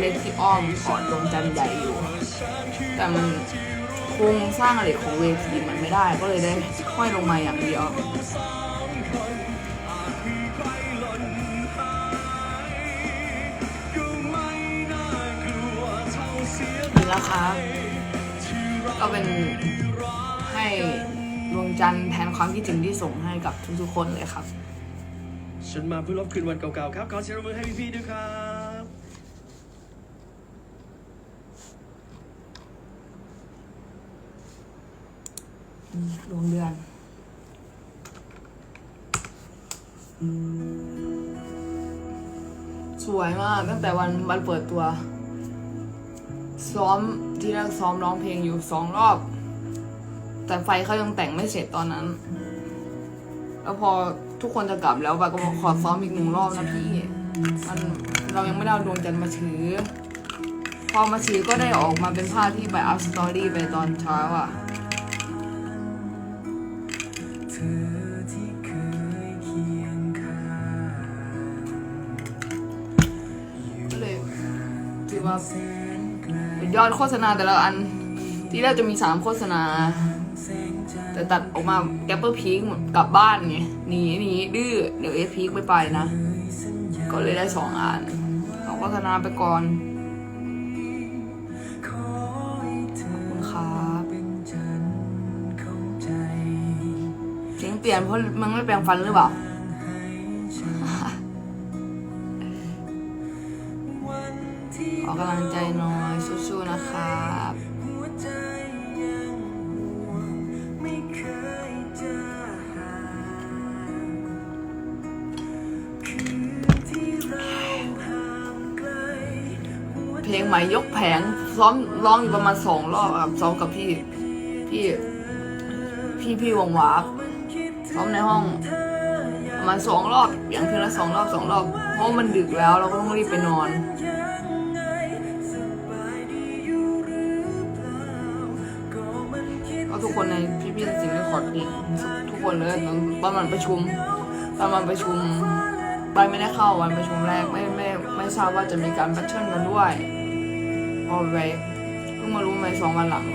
เล็กๆที่อ้อมกอดดวงจันทร์ใหญ่อยู่ แต่มันโครงสร้างเหล็กของเวทีมันไม่ได้ ก็เลยได้ห้อยลงมาอย่างเดียวนี่นะคะก็เป็นให้ดวงจันทร์แทนความคิดถึงที่ส่งให้กับทุกๆคนเลยครับ ฉันมาเพื่อลบคืนวันเก่าๆครับ ขอเสียงปรบมือให้พี่ๆด้วยครับ ดวงเดือน สวยมากตั้งแต่วันวันเปิดตัว ซ้อมที่แรกซ้อมร้องเพลงอยู่สองรอบ แต่ไฟเขายังแต่งไม่เสร็จตอนนั้น แล้วพอทุกคนจะกลับแล้วบาก็บอกขอซ้อมอีกหนึ่งรอบนะพี่ มันเรายังไม่ได้เอาดวงจันทร์มาถือ พอมาถือก็ได้ออกมาเป็นภาพที่ไปอัพสตอรี่ไปตอนเช้าอะ ยอดโฆษณาแต่ละอัน ที่แรกจะมีสามโฆษณา แต่ตัดออกมาแกปเปอร์พีคกลับบ้านไงหนีหนีดื้อเดี๋ยวเอสพีคไม่ไปนะ ก็เลยได้สองอันสองโฆษณาไปก่อนคุณครับเสียงเปลี่ยนเพราะมึงไม่แปรงฟันหรือเปล่า ขอกำลังใจหน่อยสู้ๆนะครับเพลงใหม่ยกแผงซ้อมร้องอยู่ประมาณสองรอบครับซ้อมกับพี่พี่พี่พี่วงวาซ้อมในห้องประมาณสองรอบอย่างเพลงละสองรอบสองรอบ เพราะมันดึกแล้วเราก็ต้องรีบไปนอน อดทุกคนเลยตอนตอนมันประชุมตอนมันประชุมไปไม่ได้เข้าวันประชุมแรกไม่ไม่ไม่ทราบว่าจะมีการบัตเทิลกันด้วยพอไปเพิ่งมารู้ในสองวันหลัง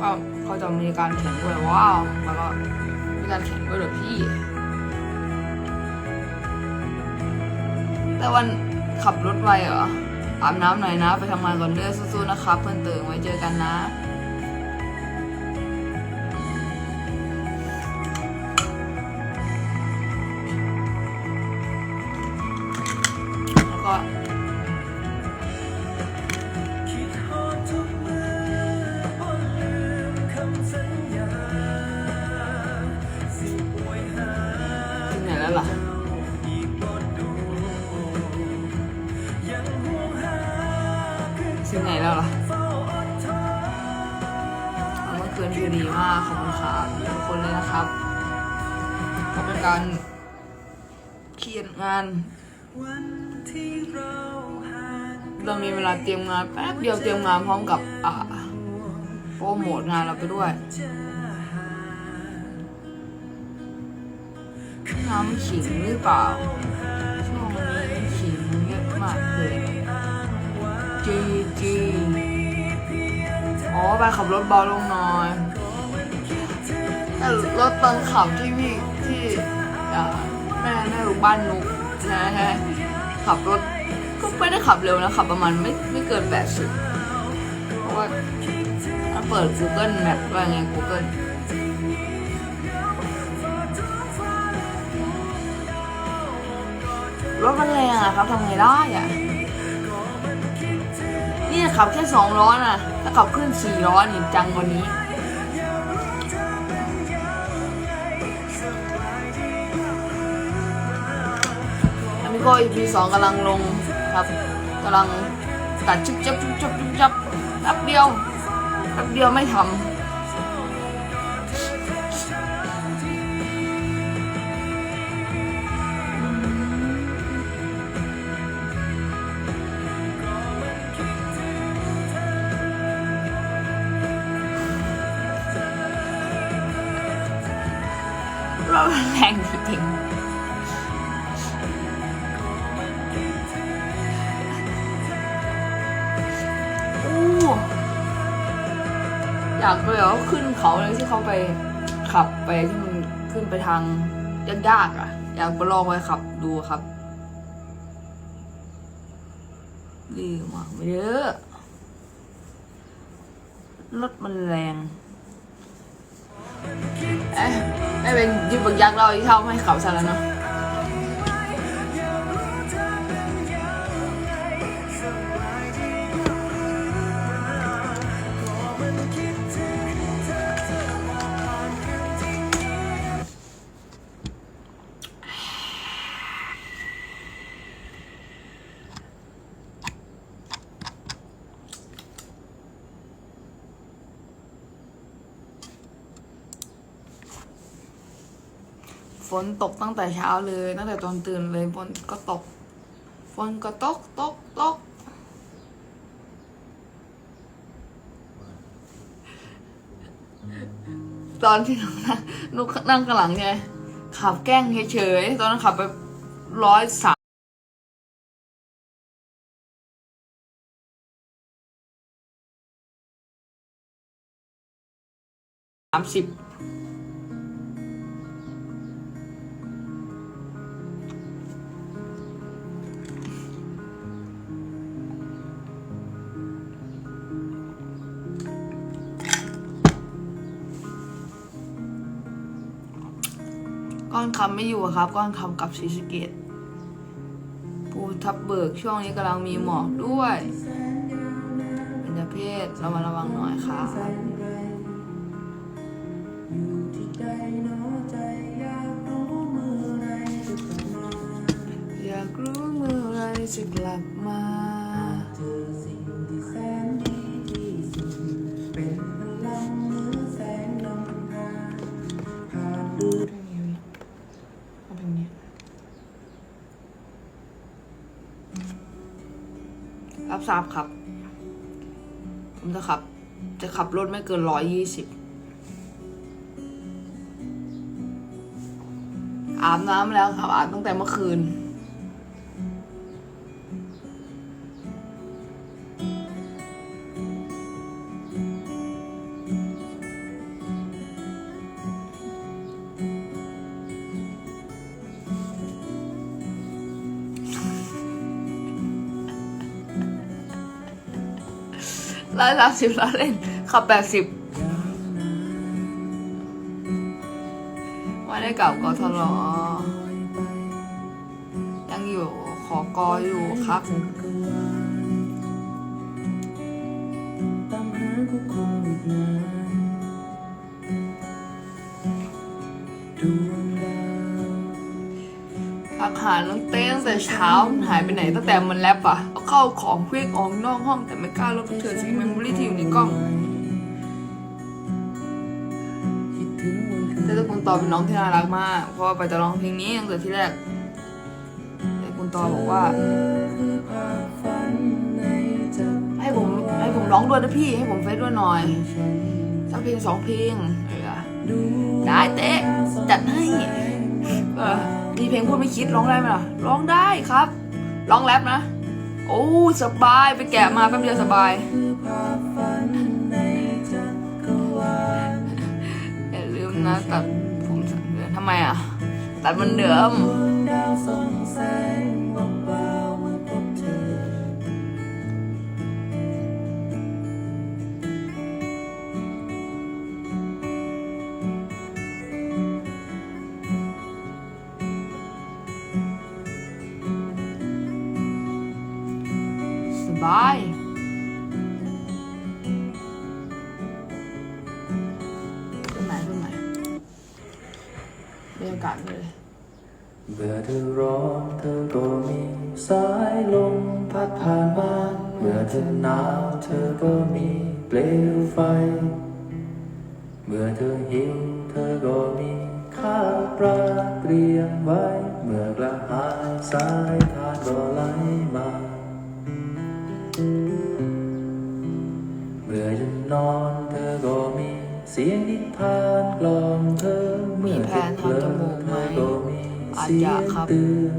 ว่าเขาจะมีการแข่งด้วยว้าวแล้วก็มีการแข่งด้วยเหรอพี่ แต่วันขับรถไวเหรออาบน้ำหน่อยนะ ไปทำงานก่อนเด้อสู้ๆนะครับเพื่อนเติมไว้เจอกันนะ ถึงไหนแล้วล่ะเอามื่อคืนคือดีมากขอบคุณครับทุกคนเลยนะครับก็เป็นการเขียนงาน เรามีเวลาเตรียมงานแป๊บเดียวเตรียมงานพร้อมกับอ่าโปรโมทงานเราไปด้วยน้ำขิงหรือเปล่า ช่วงนี้ขิงเยอะมากเลยจี จีอ๋อไปขับรถเบาลงหน่อยแต่รถตอนขับที่พี่ที่แม่แม่ลูกบ้านนุกนะฮะขับรถก็ไม่ได้ขับเร็วนะขับประมาณไม่ไม่เกินแปดสิบเพราะว่าถ้าเปิด Google Map ว่าไง Google รถมันแรงอะครับทำไงได้อะ นี่ขับแค่สองล้อน่ะถ้าขับขึ้นสี่ล้อนี่จังกว่านี้ อันนี้ก็ EP สองกำลังลงครับกำลังตัดจุ๊บจับจุ๊บจับจุ๊บจับแป๊บเดียวแป๊บเดียวไม่ทำ เข้าไปขับไปที่มันขึ้นไปทางยากๆอะ อยากไปลองไปขับดูครับดีมากไม่เยอะรถมันแรงเอ๊ะไม่เป็นยิบบกยักษ์เราที่ชอบให้ขับซะแล้วเนาะ ฝนตกตั้งแต่เช้าเลย ตั้งแต่ตอนตื่นเลยฝนก็ตก ฝนก็ตกตกตกตอนที่นั่งหนูนั่งข้างหลังไงขับแกล้งเฉยๆตอนนั้นขับไปร้อยสามสามสิบ ก้อนคำไม่อยู่อะครับ ก้อนคำกลับศรีสะเกดภูทับเบิกช่วงนี้กำลังมีหมอกด้วยเป็นเพศเรามาระวังหน่อยค่ะอยู่ที่ใจเนาะใจอยากรู้เมื่อไรจะกลับมา รับทราบครับ ผมจะขับ จะขับรถไม่เกินร้อยยี่สิบอาบน้ำแล้วครับอาบตั้งแต่เมื่อคืน อยสามสิบล้อเล่นขับแปดสิบไม่ได้กลับกทลยังอยู่ขอกออยู่ครับตามหากูคงอีกนาน หาน้องเต้ตั้งแต่เช้าหายไปไหนตั้งแต่มันแลบอะเอาเข้าของเพื่อนออกนอกห้องแต่ไม่กล้าลบเธอสิ่งเมมโมรี่ที่อยู่ในกล้องคิดถึงวันคืนแต่ตะคุณตอเป็นน้องที่น่ารักมากเพราะว่าไปจะร้องเพลงนี้ตั้งแต่ที่แรกแต่คุณตอบอกว่าคือภาพฝันในใจให้ผมให้ผมร้องด้วยนะพี่ให้ผมเฟซด้วยหน่อยฉันสักเพลงสองเพลงเออดูได้เต๊ะจัดให้ เออมีเพลงพูดไม่คิดร้องได้ไหมล่ะ ร้องได้ครับ ร้องแรปนะ โอ้สบายไปแกะมาแป๊บเดียวสบายคือภาพฝันในจักรวาลอย่าลืมนะตัดผมสังเดือนทำไมอะ ตัดเหมือนเดิม บายต้นไหนต้นไหนบรรยากาศเลยเมื่อเธอร้อนเธอก็มีสายลมพัดผ่านบ้านเมื่อเธอหนาวเธอก็มีเปลวไฟ เมื่อเธอหิวเธอก็มีข้าวปลาเตรียมไว้ เมื่อกระหายสาย อนเธอก็มีเสียงนิทานกล่อมเธอเมื่อมีแผนทำจมูกไหมเธอก็มีเสียงเตือน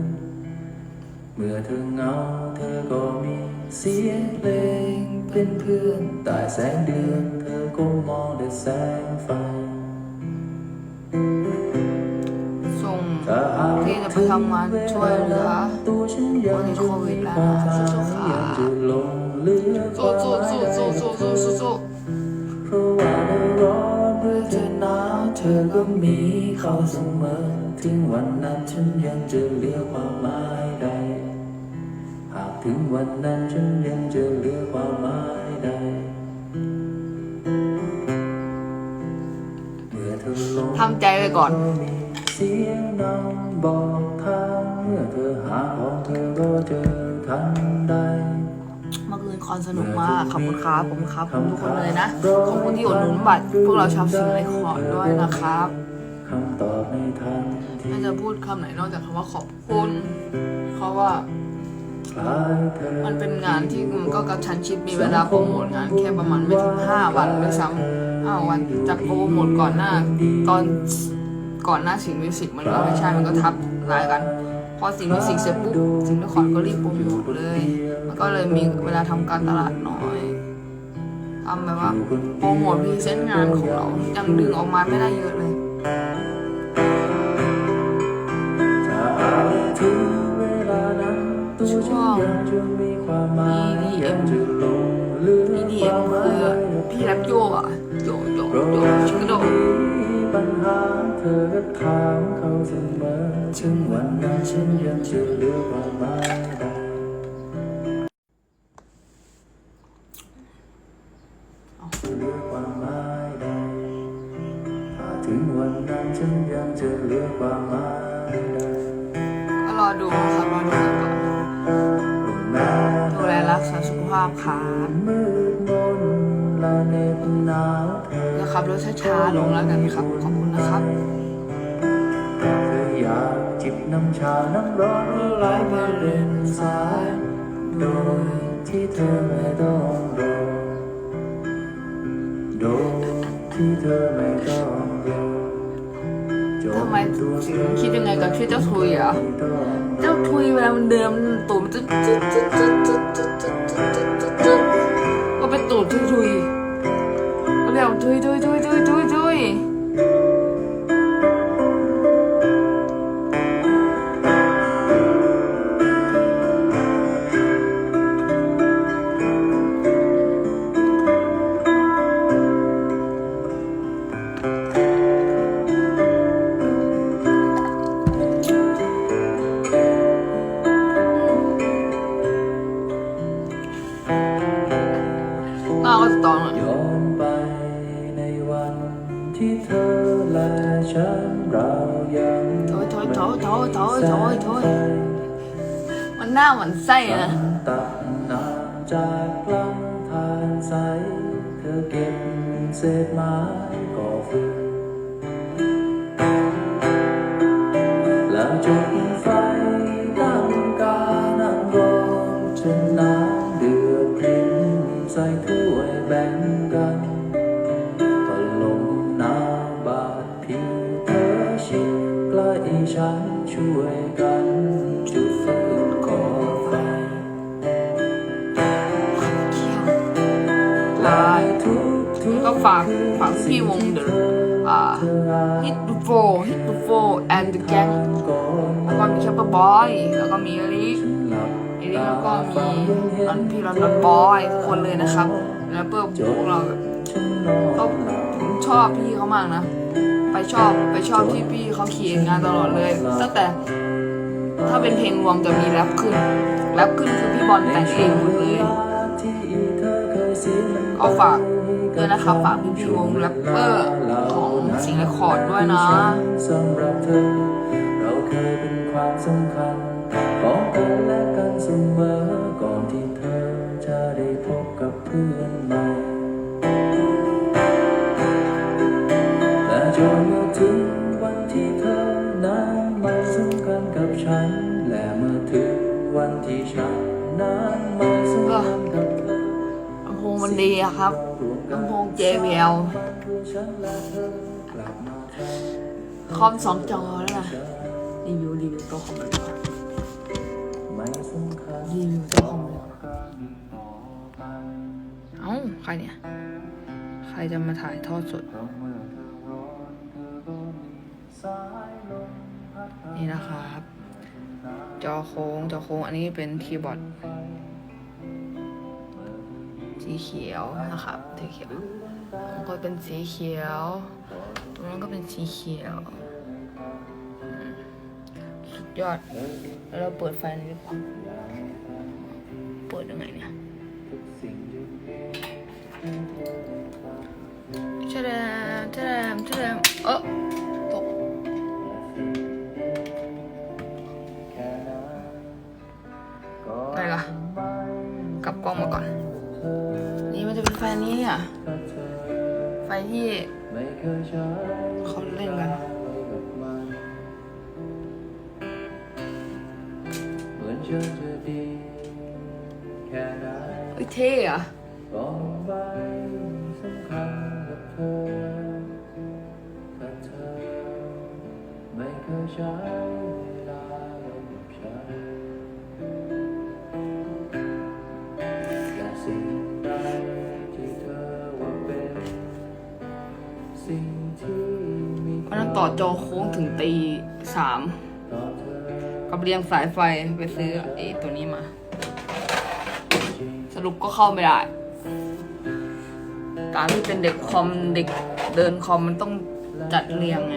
เมื่อเธอเหงาเธอก็มีเสียงเพลงเพเป็นเพื่อนใต้แสงเดือนเธอก็มองแต่แสงไฟส่งถ้าหากที่จะไปทำงานช่วยเหลือตัวฉันยังคนที่จะโควิมีดแล้วความหมายสู้ๆค่ะยังจะหลงเหลือคสู้วามหสู้มายสู้ใดสู้สู้สู้สู้สู้เพ ราะว่าเมื่อร้อนเมื่อเธอหนาวเธอก็มีเขาเสมอ ถึงวันนั้นฉันยังจะเหลือความหมายใด หากถึงวันนั้นฉันยังจะเหลือความหมายใด เมื่อเธอลง ทำใจไว้ก่อนมีเสียงนำบอกทางเมื่อเธอหาของเธอก็เจอทันใดเมื่อ คืนคอนสนุกมากขอบคุณครับผมครับขอบคุณทุกคนเลยนะขอบคุณที่อุดหนุนบัตรพวกเราชาวสิงห์เลยขอร์ดด้วยนะครับคำตอบในทันทีไม่จะพูดคำไหนนอกจากคำว่าขอบคุณเพราะว่าคล้ายเธอมันเป็นงานที่มันก็กระชั้นชิดมีเวลาโปรโมทงานแค่ประมาณไม่ถึงห้าวันด้วยซ้ำห้าวันจากโปรโมทก่อนหน้า ตอนก่อนหน้าสิงห์มิวสิกมันก็ไม่ใช่มันก็ทับหลายกันพ อสิงห์มิวสิกเสร็จปุ๊บสิงห์นครก็รีบโปรโมทเลย มันก็เลยมีเวลาทำการตลาดน้อยทำแบบว่าโปรโมทพรีเซนต์งานของเรายังดึงออกมาไม่ได้เยอะเลยถ้าอาจถึงเวลานั้นตัวฉันยังจะมีความหมายยังจะหลงเหลือนี่ดีความหคืมาอยพี่แรปโยอะโยโยเพราะโย หาเธอก็ถามเขาเสมอถึงวันนั้นฉันยังจะเหลือความหมายใดเหลือความหมายใดถ้าถึงวันนั้นฉันยังจะเหลือความหมายใดก็รอดูครับรอดูกันก่อนดูแลรักษาสุขภาพครับมืดมนและเหน็บหนาวเธอแล้วขับรถช้าๆลงแล้วกันครับขอบคุณ ครับ เธออยากจิบน้ำชาน้ำร้อนไหลมาเรินสายโดยที่เธอไม่ต้องรอโดยที่เธอไม่ต้องรอจนทำไมตัวถึงคิดยังไงกับชื่อเจ้าทุยอะ เจ้าทุยเวลามันเดิมตูดมันจะจึ๊ดจึ๊ดจึ๊ดจึ๊ดจึ๊ดจึ๊ดจึ๊ดจึ๊ดจึ๊ดจึ๊ดก็เป็นตูดทุยทุยก็เรียกว่าทุยทุยทุยทุยทุย ที่เธอและฉันเรายังโถยโถยโถยโถยโถยโถยโถยมันหน้าเหมือนไส้นะตัดนานจากลำธารใส เธอเก็บเศษไม้ก่อฟืนแล้วจุด ฝากฝากพี่วงเดอะอ่าฮิตดูโฟฮิตดูโฟแอนด์แก๊งแล้วก็มีแคปเปอร์บอยแล้วก็มีอลิฟอลิฟแล้วก็มีอันพี่ลอนดอนบอยทุกคนเลยนะครับแล้วเปิดพวกเราก็ผมชอบพี่เขามากนะ ไปชอบไปชอบที่พี่เขาเขียนงานตลอดเลยตั้งแต่ถ้าเป็นเพลงรวมจะมีแรปขึ้นแรปขึ้นคือพี่บอลแต่งเองหมดเลยก็ฝาก ด้วยนะครับฝากพี่พี่วงแรปเปอร์ของสิงห์เรคคอร์ดด้วยนะสำหรับเธอเราเคยเป็นความสำคัญของกันและกันเสมอก่อนที่เธอจะได้พบกับเพื่อนใหม่และจนเมื่อถึงวันที่เธอนั้นไม่สำคัญกับฉัน และเมื่อถึงวันที่ฉันนั้นไม่สำคัญกับเธอลำโพงมันดีอะครับ ลำโพง JBL คอมสองจอแล้วนะรีวิว รีวิวตัวคอมเลยดีกว่ารีวิวตัวคอมเลยต่อไปใครเนี่ย ใครจะมาถ่ายทอดสดนี่นนี่นะครับ จอโค้ง จอโค้ง อันนี้เป็นคีย์บอร์ด สีเขียวนะครับสีเขียวมันก็เป็นสีเขียวตรงนั้นก็เป็นสีเขียว สุดยอดแล้วเราเปิดไฟหน่อยดีกว่าเปิดยังไงเนี่ยทุกสิ่งหยุดเองให้เชะแดมชะแดมชะแดมเออตกแค่นั้นก็ไงล่ะไม่กลับกล้องมาก่อน นี่มันนไฟนี้เนี่ยไฟที่เขาเล่นกันเหมือนเจ งที่มีวันนั้นต่อจอโค้งถึงตีสามกับเรียงสายไฟไปซื้อไอ้ตัวนี้มา สรุปก็เข้าไม่ได้การที่เป็นเด็กคอมเด็กเดินคอมมันต้องจัดเรียงไง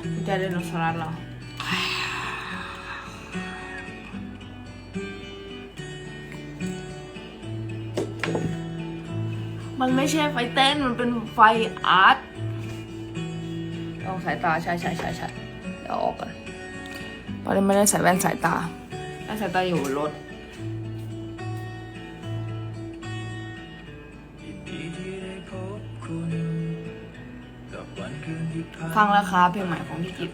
เนี่ยกุญแจไดโนเสาร์เรามันไม่ใช่ไฟเต้น มันเป็นไฟอาร์ตลองสายตา ใช่ใช่ใช่ใช่เดี๋ยวออกก่อนตอนนี้ไม่ได้ใส่แว่นสายตาแว่นสายตาอยู่บนรถ ฟังแล้วครับเพลงใหม่ของพี่กิต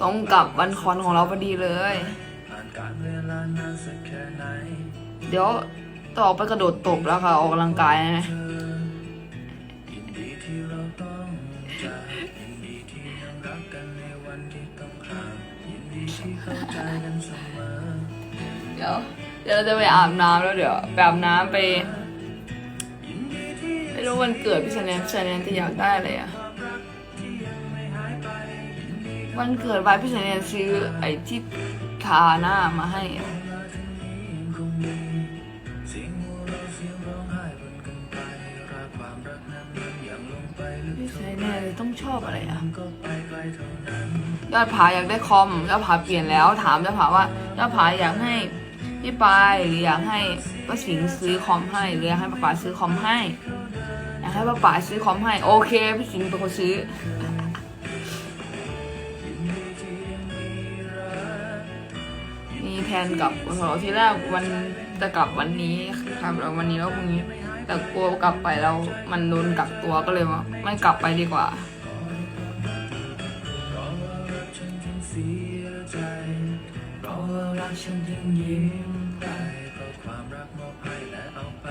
ตรงกับวันคอนของเราพอดีเลย เดี๋ยวต่ออกไปกระโดดตบแล้วค่ะ ออกกำลังกายนะเดี๋ยวเดี๋ยวเราจะไปอาบน้ำแล้วเดี๋ยวไปอาบน้ำไปไม่รู้วันเกิดพี่ชนแนนพี่ชนแนนจะอยากได้อะไรอะ วันเกิดไปพี่ชนแนนซื้อไอ้ที่ทาหน้ามาให้อะพี่ชนแนนต้องชอบอะไรอะยอดผาอยากได้คอมยอดผาเปลี่ยนแล้วถามยอดผาว่ายอดผาอยากให้พี่ปายหรืออยากให้ป้าสิงซื้อคอมให้หรืออยากให้ป้าป๋าซื้อคอมให้อยากให้ป้าป๋าซื้อคอมให้ โอเคพี่สิงเป็นคนซื้อ นกลับวันเสาร์ที่แรกวันจะกลับวันนี้ครับแล้ววันนี้แล้วพรุ่งนี้ แต่กลัวกลับไปแล้วมันโดนกักตัวก็เลยว่าไม่กลับไปดีกว่าเพราะว่ารักฉันยังยิ้มได้เพราะความรักมอบให้และเอาไป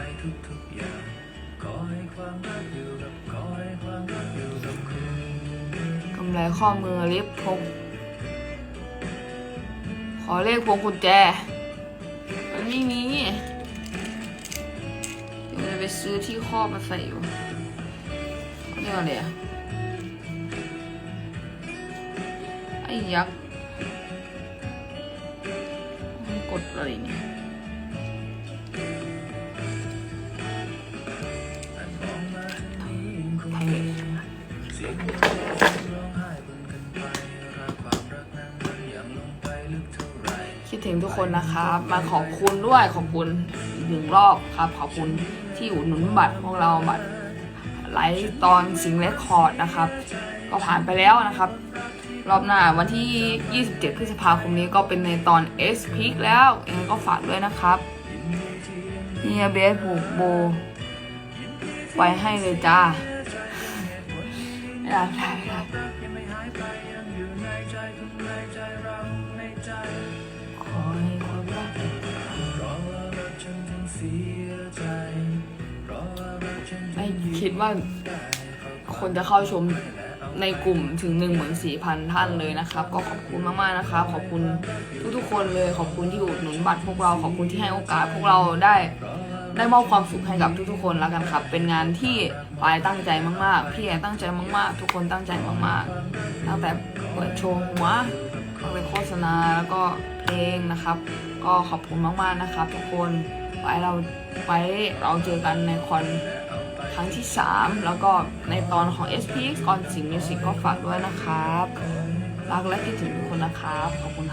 ทุกๆอย่างขอให้ความรักอยู่กับขอให้ความรักอยู่กับคุณกำไรข้อมือลิฟต์พก ขอเลขพวงกุญแจ มันไม่มีเดี๋ยวจะไปซื้อที่ครอบมาใส่อยู่เรียกอะไรอะไอ้ยักษ์มันกดอะไรเนี่ย คนนะครับ มาขอบคุณด้วยขอบคุณอีกหนึ่งรอบครับ ขอบคุณที่อุดหนุนบัตรพวกเราบัตรไลฟ์ตอนสิงเรคคอร์ดนะครับ ก็ผ่านไปแล้วนะครับ รอบหน้าวันที่ 27 พฤษภาคมนี้ก็เป็นในตอน S p e a k แล้วยังไงก็ฝากด้วยนะครับเฮียเบสผูกโบ ไว้ให้เลยจ้าแล้ได้ได้ได้ข คิดว่าคนจะเข้าชมในกลุ่มถึง 14,000 ท่านเลยนะครับ ก็ขอบคุณมากๆนะครับขอบคุณทุกๆคนเลย ขอบคุณที่อุดหนุนบัตรพวกเรา ขอบคุณที่ให้โอกาสพวกเราได้ได้มอบความสุขให้กับทุกๆคนแล้วกันครับ เป็นงานที่ปายตั้งใจมากๆ พี่แอนตั้งใจมากๆ ทุกคนตั้งใจมากๆ ตั้งแต่เปิดโชว์หัวตั้งแต่โฆษณาแล้วก็เพลงนะครับ ก็ขอบคุณมากๆนะครับ ทุกคนไว้เราไว้เราเจอกันในคอน ครั้งที่ 3 แล้วก็ในตอนของ SPX ก่อนสิงมิวสิกก็ฝากด้วยนะครับ รักและคิดถึงทุกคนนะครับ ขอบคุณครับ